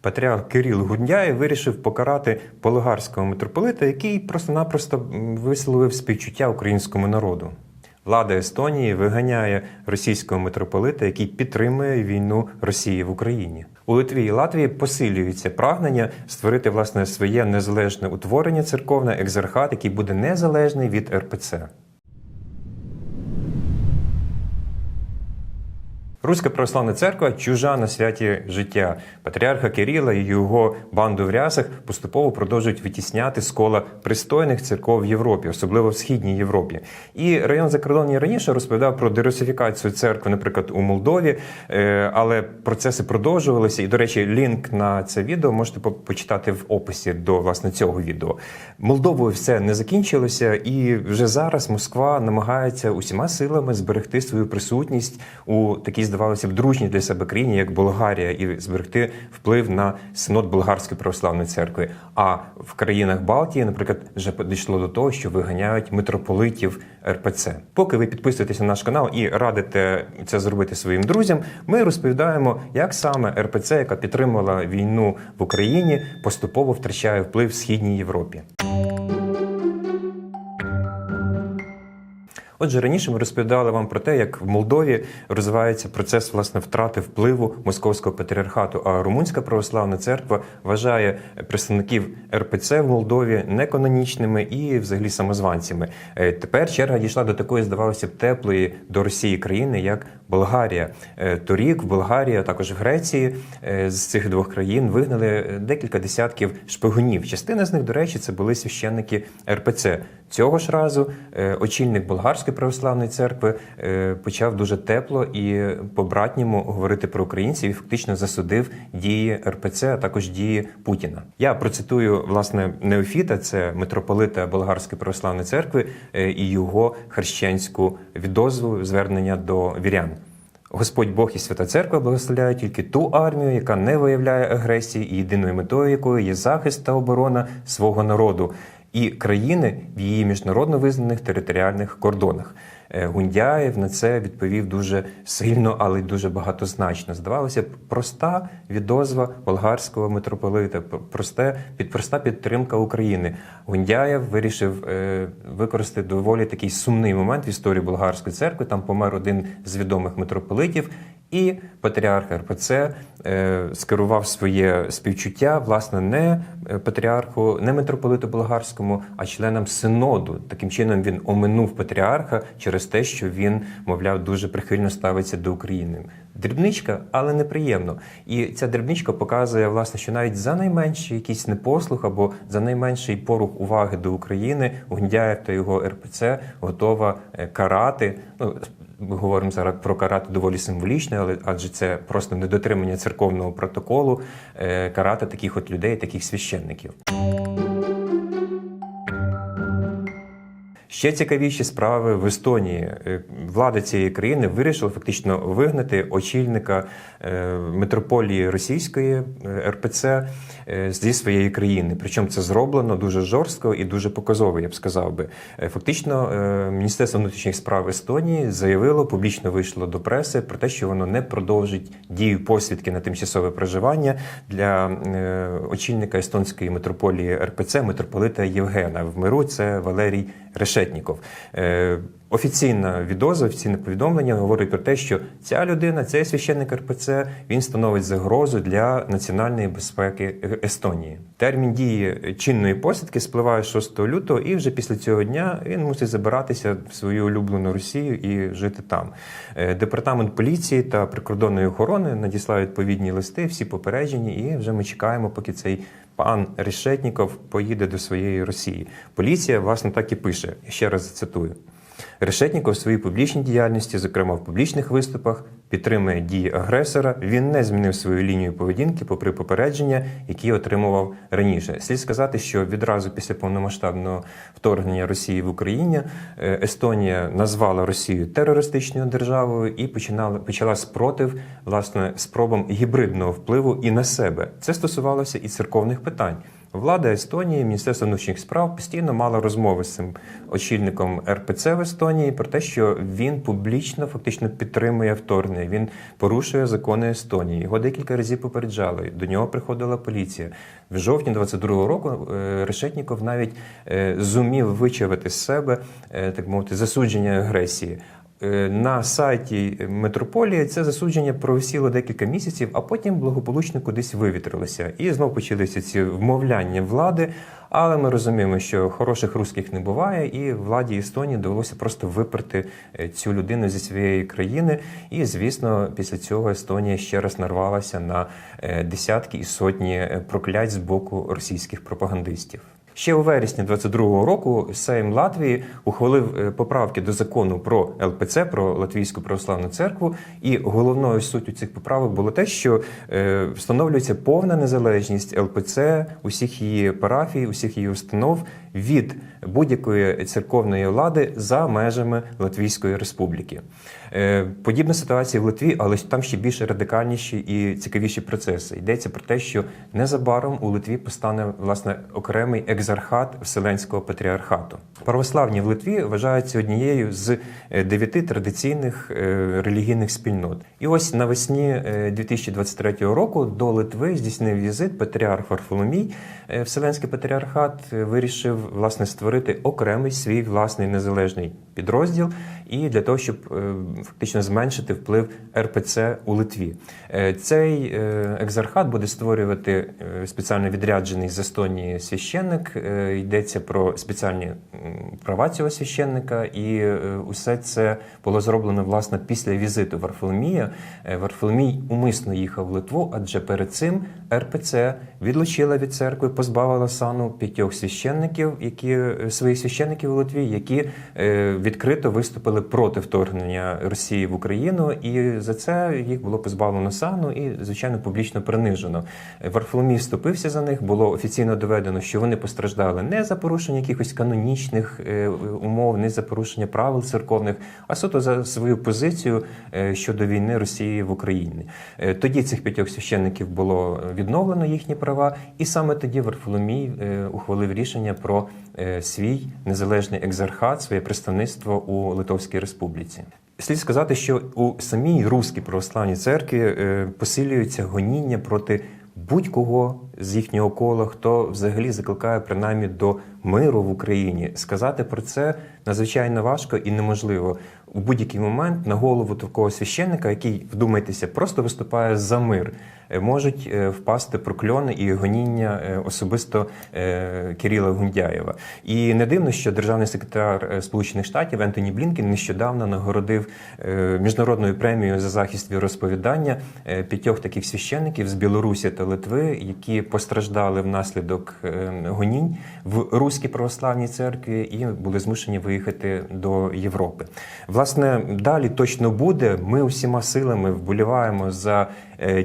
Патріарх Кирил Гундяєв вирішив покарати болгарського митрополита, який просто-напросто висловив співчуття українському народу. Влада Естонії виганяє російського митрополита, який підтримує війну Росії в Україні. У Литві і Латвії посилюється прагнення створити власне своє незалежне утворення церковне екзархат, який буде незалежний від РПЦ. Руська православна церква чужа на святі життя. Патріарха Кирила і його банду в рясах поступово продовжують витісняти з кола пристойних церков в Європі, особливо в східній Європі. І район закордонні раніше розповідав про дерусифікацію церкви, наприклад, у Молдові, е, але процеси продовжувалися. І, до речі, лінк на це відео можете почитати в описі до власне цього відео. Молдовою все не закінчилося, і вже зараз Москва намагається усіма силами зберегти свою присутність у такій, здавалося б, дружній для себе країні, як Болгарія, і зберегти вплив на синод болгарської православної церкви. А в країнах Балтії, наприклад, вже дійшло до того, що виганяють митрополитів РПЦ. Поки ви підписуєтесь на наш канал і радите це зробити своїм друзям, ми розповідаємо, як саме РПЦ, яка підтримувала війну в Україні, поступово втрачає вплив в східній Європі. Отже, раніше ми розповідали вам про те, як в Молдові розвивається процес власне втрати впливу московського патріархату. А Румунська православна церква вважає представників РПЦ в Молдові неканонічними і взагалі самозванцями. Е, Тепер черга дійшла до такої, здавалося б, теплої до Росії країни, як Болгарія. Е, Торік в Болгарії, а також в Греції е, з цих двох країн вигнали декілька десятків шпигунів. Частина з них, до речі, це були священники РПЦ. Цього ж разу е, очільник болгарської православної церкви почав дуже тепло і по-братньому говорити про українців і фактично засудив дії РПЦ, а також дії Путіна. Я процитую власне Неофіта, це митрополита болгарської православної церкви і його хрещенську відозву звернення до вірян. Господь Бог і Свята Церква благословляють тільки ту армію, яка не виявляє агресії, і єдиною метою якої є захист та оборона свого народу і країни в її міжнародно визнаних територіальних кордонах. Е, Гундяєв на це відповів дуже сильно, але й дуже багатозначно. Здавалося б, проста відозва болгарського митрополита, просте під проста підтримка України. Гундяєв вирішив е, використати доволі такий сумний момент в історії болгарської церкви. Там помер один з відомих митрополитів. І патріарх РПЦ е, скерував своє співчуття власне не е, патріарху, не митрополиту болгарському, а членам синоду. Таким чином він оминув патріарха через те, що він, мовляв, дуже прихильно ставиться до України. Дрібничка, але неприємно. І ця дрібничка показує, власне, що навіть за найменший якийсь непослух або за найменший порух уваги до України Гундяєв та його РПЦ готова е, карати. Ну, ми говоримо зараз про карати доволі символічне, але адже це просто недотримання церковного протоколу е, карати таких от людей, таких священників. Ще цікавіші справи в Естонії. Е, Влада цієї країни вирішила фактично вигнати очільника е, митрополії російської е, РПЦ зі своєї країни. Причому це зроблено дуже жорстко і дуже показово, я б сказав би. Фактично, Міністерство внутрішніх справ Естонії заявило, публічно вийшло до преси про те, що воно не продовжить дію посвідки на тимчасове проживання для очільника естонської митрополії РПЦ митрополита Євгена. В миру це Валерій Решетніков. Е, Офіційна відозва, офіційне повідомлення говорить про те, що ця людина, цей священник РПЦ, він становить загрозу для національної безпеки Естонії. Термін дії чинної посадки спливає 6 лютого, і вже після цього дня він мусить забиратися в свою улюблену Росію і жити там. Е, Департамент поліції та прикордонної охорони надіслав відповідні листи, всі попереджені, і вже ми чекаємо, поки цей пан Решетніков поїде до своєї Росії. Поліція, власне, так і пише. Ще раз зацитую. Решетніков в своїй публічній діяльності, зокрема в публічних виступах, підтримує дії агресора. Він не змінив свою лінію поведінки, попри попередження, які отримував раніше. Слід сказати, що відразу після повномасштабного вторгнення Росії в Україні е, Естонія назвала Росію терористичною державою і починала почала спротив власне спробам гібридного впливу і на себе. Це стосувалося і церковних питань. Влада Естонії, Міністерство внутрішніх справ постійно мала розмови з цим очільником РПЦ в Естонії про те, що він публічно фактично підтримує вторгнення. Він порушує закони Естонії. Його декілька разів попереджали. До нього приходила поліція. В жовтні 22-го року е, Решетніков навіть е, зумів вичавити з себе е, так мовити засудження агресії. Е, На сайті метрополії це засудження провисіло декілька місяців, а потім благополучно кудись вивітрилося. І знов почалися ці вмовляння влади. Але ми розуміємо, що хороших русських не буває, і владі Естонії довелося просто виперти е, цю людину зі своєї країни. І звісно, після цього Естонія ще раз нарвалася на е, десятки і сотні проклять з боку російських пропагандистів. Ще у вересні 22-го року Сейм Латвії ухвалив е, поправки до закону про ЛПЦ, про Латвійську православну церкву. І головною суттю цих поправок було те, що е, встановлюється повна незалежність ЛПЦ, усіх її парафій, усіх її установ від будь-якої церковної влади за межами Латвійської республіки. Е, Подібна ситуація в Литві, але там ще більш радикальніші і цікавіші процеси. Йдеться про те, що незабаром у Литві постане власне окремий екзархат Вселенського патріархату. Православні в Литві вважаються однією з е, дев'яти традиційних е, релігійних спільнот. І ось навесні е, 2023 року до Литви здійснив візит патріарх Варфоломій. Вселенський патріархат вирішив власне створити окремий свій власний незалежний підрозділ і для того, щоб е, фактично зменшити вплив РПЦ у Литві. Е, Цей е, екзархат буде створювати спеціально відряджений з Естонії священник. Йдеться про спеціальні права цього священника, і усе це було зроблено власне після візиту Варфоломія. Варфоломій умисно їхав в Литву, адже перед цим РПЦ відлучила від церкви, позбавила сану п'ятьох священників, які своїх священників у Литві, які е, відкрито виступили проти вторгнення Росії в Україну, і за це їх було позбавлено сану і, звичайно, публічно принижено. Варфоломій вступився за них. Було офіційно доведено, що вони постраждали не за порушення якихось канонічних е, умов, не за порушення правил церковних, а суто за свою позицію е, щодо війни Росії в Україні. Е, Тоді цих п'ятьох священників було відновлено їхні права, і саме тоді Варфоломій ухвалив рішення про свій незалежний екзархат, своє представництво у Литовській Республіці. Слід сказати, що у самій Руській православній церкві е, посилюється гоніння проти будь-кого з їхнього кола, хто взагалі закликає принаймні до миру в Україні. Сказати про це надзвичайно важко і неможливо. У будь-який момент на голову такого священника, який, вдумайтеся, просто виступає за мир, е, можуть е, впасти прокльони і гоніння е, особисто Кирила Гундяєва. І не дивно, що державний секретар Сполучених Штатів Ентоні Блінкен нещодавно нагородив міжнародною премією за захист віросповідання е, п'ятьох таких священників з Білорусі та Литви, які постраждали внаслідок е, гонінь в Руській православній церкві і були змушені виїхати до Європи. Власне, далі точно буде. Ми усіма силами вболіваємо за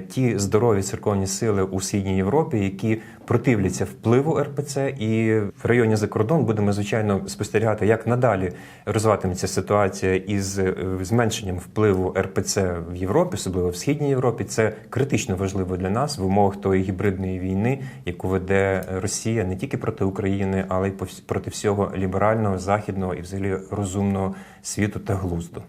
ті здорові церковні сили у східній Європі, які противляться впливу РПЦ, і в районі за кордон будемо звичайно спостерігати, як надалі розвиватиметься ситуація із е, зменшенням впливу РПЦ в Європі, особливо в східній Європі. Це критично важливо для нас в умовах тої гібридної війни, яку веде Росія не тільки проти України, але й проти всього ліберального, західного і взагалі розумного світу та глузду.